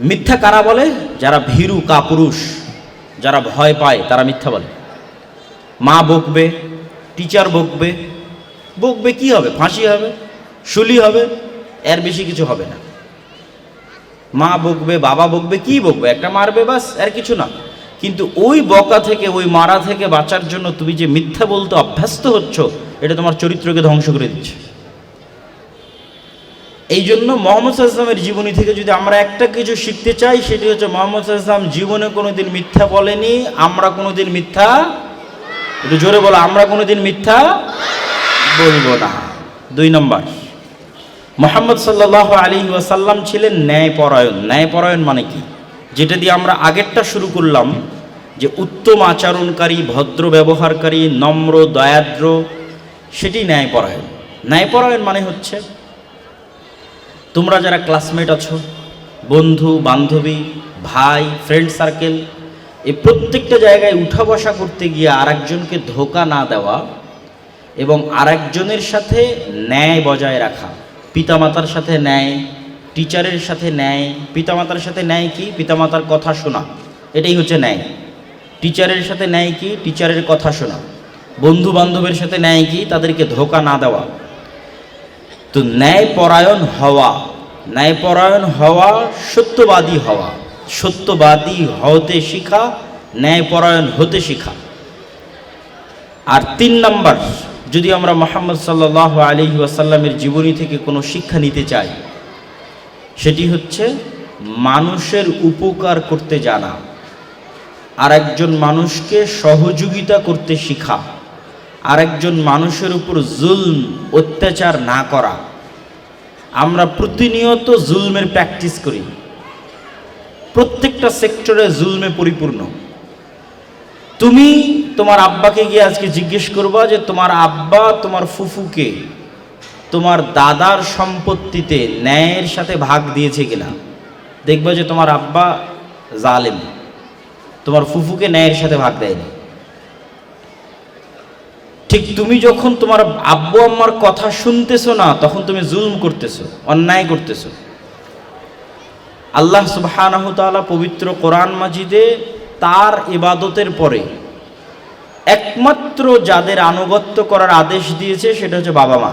মিথ্যা কারা বলে? যারা ভীরু কাপুরুষ যারা ভয় পায়, তারা মিথ্যা বলে। মা বকবে টিচার বকবে। বকবে কি হবে? ফাঁসি হবে? শুলি হবে? এর বেশি কিছু হবে না। মা বকবে, বাবা বকবে, কি বকবে? একটা মারবে বাস আর কিছু না। কিন্তু ওই বকা থেকে, ওই মারা থেকে বাঁচার জন্য তুমি যে মিথ্যা বলতে অভ্যস্ত হচ্ছ, এটা তোমার চরিত্রকে ধ্বংস করে দিচ্ছে। এই জন্য মোহাম্মদ সাল্লামের জীবনী থেকে যদি আমরা একটা কিছু শিখতে চাই, সেটি হচ্ছে মোহাম্মদ সাল্লাম জীবনে কোনোদিন মিথ্যা বলেনি, আমরা কোনোদিন মিথ্যা একটু জোরে বলো, আমরা কোনোদিন মিথ্যা বলব না। দুই নম্বর, মোহাম্মদ সাল্লাহ আলী ওয়াসাল্লাম ছিলেন ন্যায়পরায়ণ। ন্যায়পরায়ণ মানে কি? যেটা দিয়ে আমরা আগেরটা শুরু করলাম, যে উত্তম আচরণকারী, ভদ্র ব্যবহারকারী, নম্র, দয়াদ্র, সেটি ন্যায়পরায়ণ। ন্যায়পরায়ণ মানে হচ্ছে তোমরা যারা ক্লাসমেট আছো, বন্ধু, বান্ধবী, ভাই ফ্রেন্ড সার্কেল এই প্রত্যেকটা জায়গায় উঠা বসা করতে গিয়ে আরেকজনকে ধোকা না দেওয়া এবং আরেকজনের সাথে ন্যায় বজায় রাখা। পিতামাতার সাথে ন্যায় টিচারের সাথে ন্যায়, পিতামাতার সাথে ন্যায় কি? পিতামাতার কথা শোনা। এটাই হচ্ছে ন্যায়। টিচারের সাথে ন্যায় কি? টিচারের কথা শোনা। বন্ধু বান্ধবের সাথে ন্যায় কি? তাদেরকে ধোকা না দেওয়া। তো ন্যায় পরায়ণ হওয়া ন্যায়পরায়ণ হওয়া, সত্যবাদী হওয়া। সত্যবাদী হতে শিখা, ন্যায়পরায়ণ হতে শিখা। আর তিন নাম্বার, যদি আমরা মোহাম্মদ সাল্লাহ আলী ওয়াসাল্লামের জীবনী থেকে কোনো শিক্ষা নিতে চাই, সেটি হচ্ছে মানুষের উপকার করতে জানা আর একজন মানুষকে সহযোগিতা করতে শিখা আর একজন মানুষের উপর জুলম, অত্যাচার না করা। আমরা প্রতিনিয়ত জুলমের প্র্যাকটিস করি। প্রত্যেকটা সেক্টরে জুলমে পরিপূর্ণ। তুমি তোমার আব্বাকে গিয়ে আজকে জিজ্ঞেস করবা যে তোমার আব্বা তোমার ফুফুকে তোমার দাদার সম্পত্তিতে ন্যায়ের সাথে ভাগ দিয়েছে কিনা? দেখবা যে তোমার আব্বা জালেম। তোমার ফুফুকে ন্যায়ের সাথে ভাগ দেয়নি। ঠিক তুমি যখন তোমার আব্বু আম্মার কথা শুনতেছো না, তখন তুমি জুলম করতেছো, অন্যায় করতেছো। আল্লাহ সুবহানাহু তাআলা পবিত্র কোরআন মাজিদে তার ইবাদতের পরে একমাত্র যাদের আনুগত্য করার আদেশ দিয়েছে, সেটা হচ্ছে বাবা মা।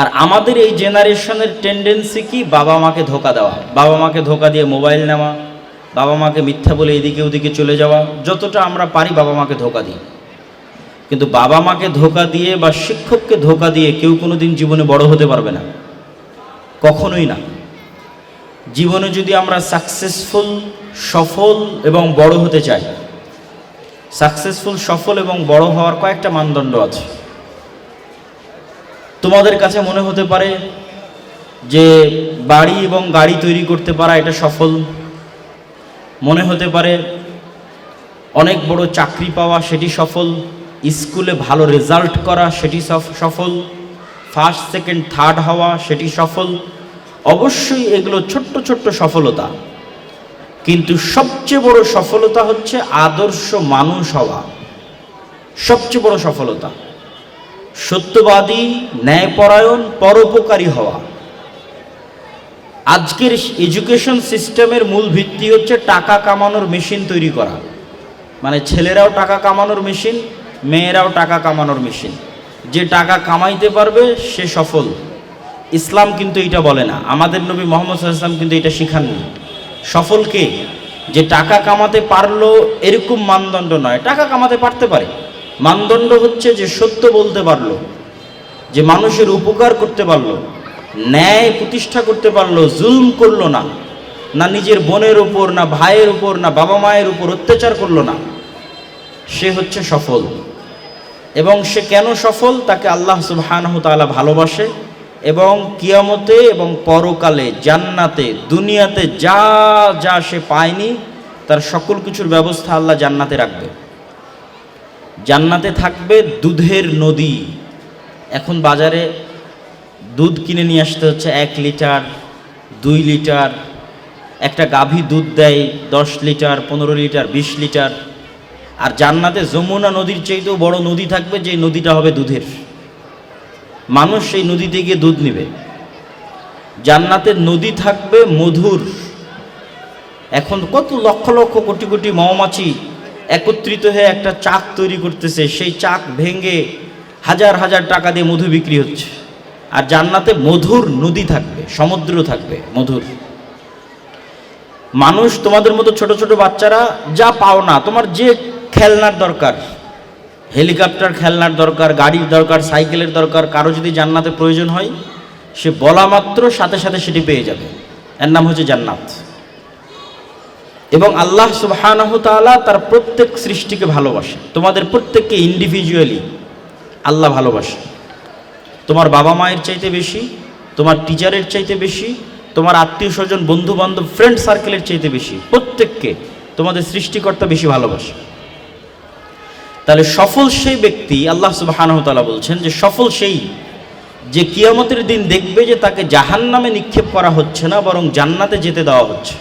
আর আমাদের এই জেনারেশনের টেন্ডেন্সি কি? বাবা মাকে ধোকা দেওয়া। বাবা মাকে ধোকা দিয়ে মোবাইল নেওয়া, বাবা মাকে মিথ্যা বলে এদিকে ওদিকে চলে যাওয়া, যতটা আমরা পারি বাবা মাকে ধোকা দিই। কিন্তু বাবা মাকে ধোকা দিয়ে বা শিক্ষককে ধোকা দিয়ে কেউ কোনো দিন জীবনে বড় হতে পারবে না। কখনোই না। জীবনে যদি আমরা সাকসেসফুল সফল এবং বড় হতে চাই সাকসেসফুল সফল এবং বড় হওয়ার কয়েকটা মানদণ্ড আছে। তোমাদের কাছে মনে হতে পারে যে বাড়ি এবং গাড়ি তৈরি করতে পারা এটা সফল। মনে হতে পারে অনেক বড় চাকরি পাওয়া সেটি সফল। স্কুলে ভালো রেজাল্ট করা, সেটি সফ- সফল। ফার্স্ট, সেকেন্ড, থার্ড হওয়া, সেটি সফল। অবশ্যই এগুলো ছোট্ট ছোট্ট সফলতা। কিন্তু সবচেয়ে বড় সফলতা হচ্ছে আদর্শ মানুষ হওয়া। সবচেয়ে বড় সফলতা। সত্যবাদী, ন্যায়পরায়ণ, পরোপকারী হওয়া। আজকের এডুকেশন সিস্টেমের মূল ভিত্তি হচ্ছে টাকা কামানোর মেশিন তৈরি করা। মানে ছেলেরাও টাকা কামানোর মেশিন মেয়েরাও টাকা কামানোর মেশিন যে টাকা কামাইতে পারবে, সে সফল। ইসলাম কিন্তু এটা বলে না। আমাদের নবী মোহাম্মদ ইসলাম কিন্তু এটা শিখাননি সফল কে? যে টাকা কামাতে পারল, এরকম মানদণ্ড নয়। টাকা কামাতে পারতে পারে। মানদণ্ড হচ্ছে যে সত্য বলতে পারল, যে মানুষের উপকার করতে পারল, ন্যায় প্রতিষ্ঠা করতে পারল, জুলম করল না। না নিজের বোনের উপর, না ভাইয়ের উপর, না বাবা মায়ের উপর অত্যাচার করল না। সে হচ্ছে সফল। এবং সে কেন সফল? তাকে আল্লাহ সুবহানাহু তাআলা ভালোবাসে। এবং কিয়ামতে এবং পরকালে, জান্নাতে, দুনিয়াতে যা যা সে পায়নি, তার সকল কিছুর ব্যবস্থা আল্লাহ জান্নাতে রাখবে। জান্নাতে থাকবে দুধের নদী। এখন বাজারে দুধ কিনে নিয়ে আসতে হচ্ছে এক লিটার, দুই লিটার। একটা গাভী দুধ দেয় দশ লিটার, পনেরো লিটার, বিশ লিটার। আর জান্নাতে যমুনা নদীর চাইতেও বড় নদী থাকবে যে নদীটা হবে দুধের। মানুষ সেই নদীতে গিয়ে দুধ নেবে। জান্নাতের নদী থাকবে মধুর। এখন কত লক্ষ লক্ষ কোটি কোটি মৌমাছি একত্রিত হয়ে একটা চাক তৈরি করতেছে, সেই চাক ভেঙে হাজার হাজার টাকা দিয়ে মধু বিক্রি হচ্ছে। আর জান্নাতে মধুর নদী থাকবে, সমুদ্র থাকবে মধুর। মানুষ তোমাদের মতো ছোট ছোট বাচ্চারা যা পাও না, তোমার যে খেলনার দরকার, হেলিকপ্টার খেলনার দরকার, গাড়ির দরকার, সাইকেলের দরকার, কারও যদি জান্নাতে প্রয়োজন হয়, সে বলা মাত্র সাথে সাথে সেটি পেয়ে যাবে। এর নাম হচ্ছে জান্নাত। এবং আল্লাহ সুবহানাহু তার প্রত্যেক সৃষ্টিকে ভালোবাসে। তোমাদের প্রত্যেককে ইন্ডিভিজুয়ালি আল্লাহ ভালোবাসে। তোমার বাবা মায়ের চাইতে বেশি, তোমার টিচারের চাইতে বেশি, তোমার আত্মীয় স্বজন বন্ধু বান্ধব ফ্রেন্ড সার্কেলের চাইতে বেশি, প্রত্যেককে তোমাদের সৃষ্টিকর্তা বেশি ভালোবাসে। তাহলে সফল সেই ব্যক্তি, আল্লাহ সুবাহানহতালা বলছেন যে সফল সেই যে কিয়ামতের দিন দেখবে যে তাকে জাহান নামে নিক্ষেপ করা হচ্ছে না, বরং জান্নাতে যেতে দেওয়া হচ্ছে।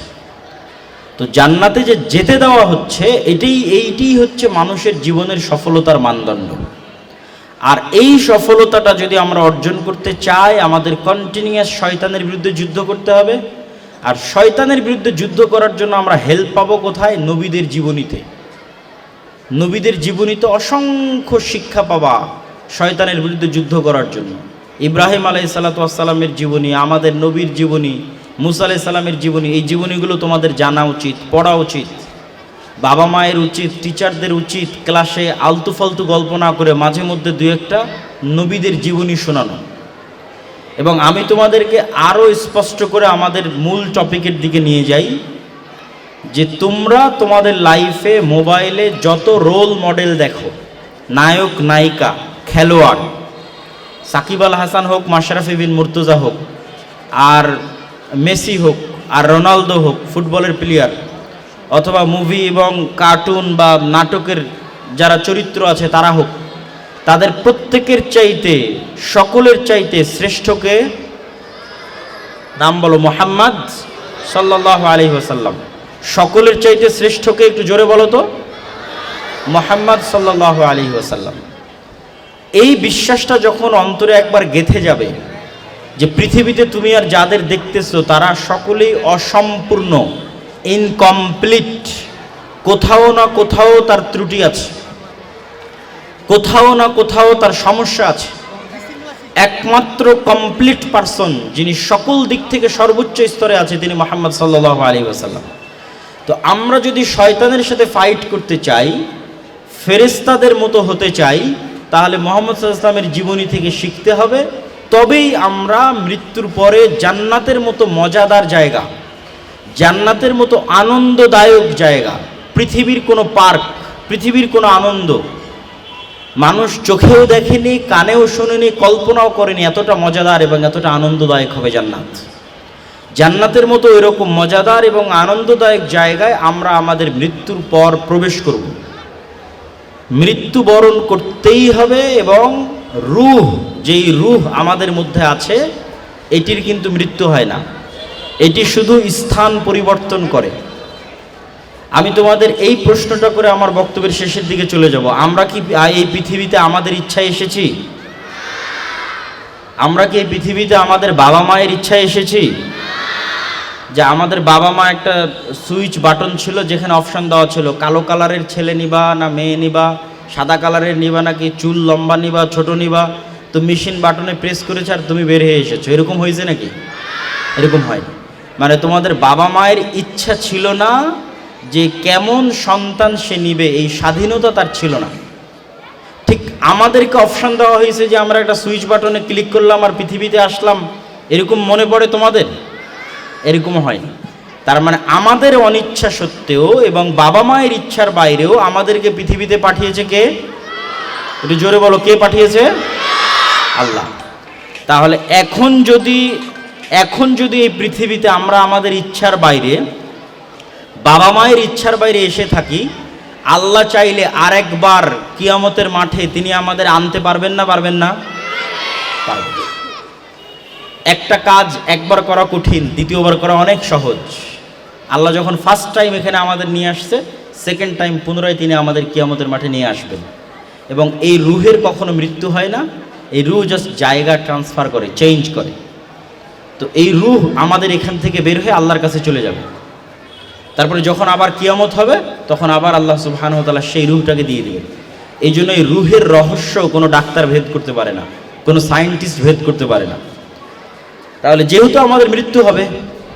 তো জান্নাতে যে যেতে দেওয়া হচ্ছে, এটাই এইটিই হচ্ছে মানুষের জীবনের সফলতার মানদণ্ড। আর এই সফলতাটা যদি আমরা অর্জন করতে চাই, আমাদের কন্টিনিউয়াস শয়তানের বিরুদ্ধে যুদ্ধ করতে হবে। আর শয়তানের বিরুদ্ধে যুদ্ধ করার জন্য আমরা হেল্প পাবো কোথায়? নবীদের জীবনীতে। নবীদের জীবনীতে অসংখ্য শিক্ষা পাওয়া শয়তানের বিরুদ্ধে যুদ্ধ করার জন্য। ইব্রাহিম আলাই সাল্লাতামের জীবনী, আমাদের নবীর জীবনী, মুসা আলাই সাল্লামের জীবনী, এই জীবনীগুলো তোমাদের জানা উচিত, পড়া উচিত। বাবা মায়ের উচিত, টিচারদের উচিত, ক্লাসে আলতু ফালতু গল্প না করে মাঝে মধ্যে দু একটা নবীদের জীবনী শোনানো। এবং আমি তোমাদেরকে আরও স্পষ্ট করে আমাদের মূল টপিকের দিকে নিয়ে যাই। যে তোমরা তোমাদের লাইফে মোবাইলে যত রোল মডেল দেখো, নায়ক, নায়িকা, খেলোয়াড়, সাকিব আল হাসান হোক, মাশরাফি বিন মুর্তুজা হোক, আর মেসি হোক, আর রোনালদো হোক, ফুটবলের প্লেয়ার অথবা মুভি এবং কার্টুন বা নাটকের যারা চরিত্র আছে তারা হোক, তাদের প্রত্যেকের চাইতে, সকলের চাইতে শ্রেষ্ঠকে নাম বলো মোহাম্মদ সাল্লাহ আলী ওসাল্লাম সকলের চাইতে শ্রেষ্ঠকে একটু জোরে বলো তো। মোহাম্মদ সাল্লাহ আলী ওসাল্লাম এই বিশ্বাসটা যখন অন্তরে একবার গেথে যাবে, যে পৃথিবীতে তুমি আর যাদের দেখতেছো, তারা সকলেই অসম্পূর্ণ ইনকমপ্লিট কোথাও না কোথাও তার ত্রুটি আছে। কোথাও না কোথাও তার সমস্যা আছে। একমাত্র কমপ্লিট পারসন যিনি সকল দিক থেকে সর্বোচ্চ স্তরে আছে, তিনি মোহাম্মদ সাল্লাহ আলী ওসাল্লাম তো আমরা যদি শয়তানের সাথে ফাইট করতে চাই ফেরেস্তাদের মতো হতে চাই, তাহলে মোহাম্মদ সাল্লামের জীবনী থেকে শিখতে হবে, তবেই আমরা মৃত্যুর পরে জান্নাতের মতো মজাদার জায়গা, জান্নাতের মতো আনন্দদায়ক জায়গা, পৃথিবীর কোনো পার্ক, পৃথিবীর কোনো আনন্দ। মানুষ চোখেও দেখেনি, কানেও শোনেনি, কল্পনাও করেনি এতটা মজাদার এবং এতটা আনন্দদায়ক হবে জান্নাত। জান্নাতের মতো এরকম মজাদার এবং আনন্দদায়ক জায়গায় আমরা আমাদের মৃত্যুর পর প্রবেশ করব। মৃত্যুবরণ করতেই হবে এবং রুহ, যেই রুহ আমাদের মধ্যে আছে, এটির কিন্তু মৃত্যু হয় না। এটি শুধু স্থান পরিবর্তন করে। আমি তোমাদের এই প্রশ্নটা করে আমার বক্তব্যের শেষের দিকে চলে যাব। আমরা কি এই পৃথিবীতে আমাদের ইচ্ছায় এসেছি? আমরা কি এই পৃথিবীতে আমাদের বাবা মায়ের ইচ্ছায় এসেছি? যে আমাদের বাবা মা একটা সুইচ বাটন ছিল যেখানে অপশন দেওয়া ছিল, কালো কালারের ছেলে নিবা না মেয়ে নিবা, সাদা কালারের নিবা নাকি, চুল লম্বা নিবা, ছোট নিবা, তো মেশিন বাটনে প্রেস করেছে আর তুমি বের হয়ে এসেছ। এরকম হয়েছে নাকি? এরকম হয় মানে তোমাদের বাবা মায়ের ইচ্ছা ছিল না যে কেমন সন্তান সে নিবে, এই স্বাধীনতা তার ছিল না। ঠিক আমাদেরকে অপশান দেওয়া হয়েছে যে আমরা একটা সুইচ বাটনে ক্লিক করলাম আর পৃথিবীতে আসলাম, এরকম মনে পড়ে তোমাদের? এরকম হয়নি তার মানে আমাদের অনিচ্ছা সত্ত্বেও এবং বাবা মায়ের ইচ্ছার বাইরেও আমাদেরকে পৃথিবীতে পাঠিয়েছে কে? একটু জোরে বলো, কে পাঠিয়েছে? আল্লাহ। তাহলে এখন যদি এখন যদি এই পৃথিবীতে আমরা আমাদের ইচ্ছার বাইরে, বাবা মায়ের ইচ্ছার বাইরে এসে থাকি, আল্লাহ চাইলে আরেকবার কিয়ামতের মাঠে তিনি আমাদের আনতে পারবেন না পারবেন না? পারবেন। একটা কাজ একবার করা কঠিন, দ্বিতীয়বার করা অনেক সহজ। আল্লাহ যখন ফার্স্ট টাইম এখানে আমাদের নিয়ে আসছে সেকেন্ড টাইম পুনরায় তিনি আমাদের কিয়ামতের মাঠে নিয়ে আসবেন। এবং এই রুহের কখনো মৃত্যু হয় না, এই রুহ জাস্ট জায়গা ট্রান্সফার করে চেঞ্জ করে। তো এই রুহ আমাদের এখান থেকে বের হয়ে আল্লাহর কাছে চলে যাবে। তারপরে যখন আবার কিয়ামত হবে, তখন আবার আল্লাহ সুবহানাহু ওয়া সেই রুহটাকে দিয়ে দিবেন। এই জন্য এই রুহের রহস্য কোনো ডাক্তার ভেদ করতে পারে না, কোনো সায়েন্টিস্ট ভেদ করতে পারে না। তাহলে যেহেতু আমাদের মৃত্যু হবে,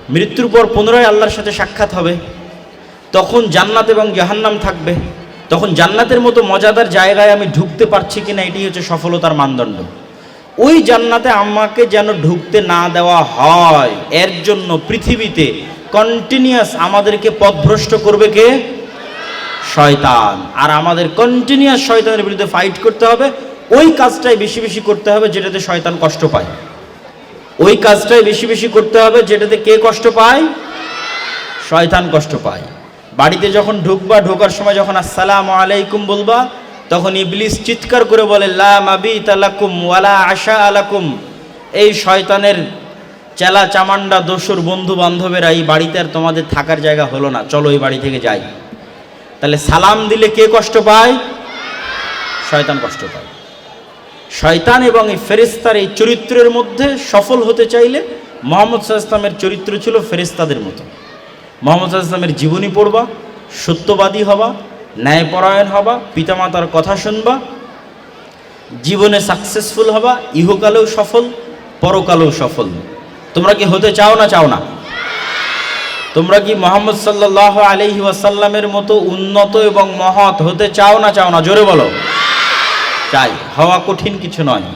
মৃত্যুর পর পুনরায় আল্লাহর সাথে সাক্ষাৎ হবে, তখন জান্নাত এবং জাহান্নাম থাকবে। তখন জান্নাতের মতো মজাদার জায়গায় আমি ঢুকতে পারছি কিনা এটি হচ্ছে সফলতার মানদণ্ড। ওই জান্নাতে আমাকে যেন ঢুকতে না দেওয়া হয়, এর জন্য পৃথিবীতে কন্টিনিউয়াস আমাদেরকে পথভ্রষ্ট করবে কে? শয়তান। আর আমাদের কন্টিনিউয়াস শয়তানের বিরুদ্ধে ফাইট করতে হবে, ওই কাজটাই বেশি বেশি করতে হবে, যেটাতে শয়তান কষ্ট পায়। ওই কাজটাই বেশি বেশি করতে হবে, যেটাতে কে কষ্ট পায়? শয়তান কষ্ট পায়। বাড়িতে যখন ঢুকবা, ঢোকার সময় যখন আসসালামু আলাইকুম বলবা, তখন ইবলিস চিৎকার করে বলে, লা আলাকুম ওয়ালা আশা আলাকুম। এই শয়তানের চেলা চামান্ডা দস্যুর বন্ধু বান্ধবেরা এই বাড়িতে আর তোমাদের থাকার জায়গা হলো না। চলো এই বাড়ি থেকে যাই। তাহলে সালাম দিলে কে কষ্ট পায়? শয়তান কষ্ট পায়। শয়তান এবং এই ফেরিস্তার এই চরিত্রের মধ্যে সফল হতে চাইলে মোহাম্মদ ইসলামের চরিত্র ছিল ফেরিস্তাদের মতো। মোহাম্মদ ইসলামের জীবনী পড়বা, সত্যবাদী হবা, ন্যায়পরায়ণ হবা, পিতামাতার কথা শুনবা, জীবনে সাকসেসফুল হবা, ইহকালেও সফল, পরকালেও সফল। তোমরা কি হতে চাও না চাও না? তোমরা কি মোহাম্মদ সাল্লাহ আলহি ওয়াসাল্লামের মতো উন্নত এবং মহৎ হতে চাও না চাও না? জোরে বলো। চাই। হওয়া কঠিন কিছু নয়।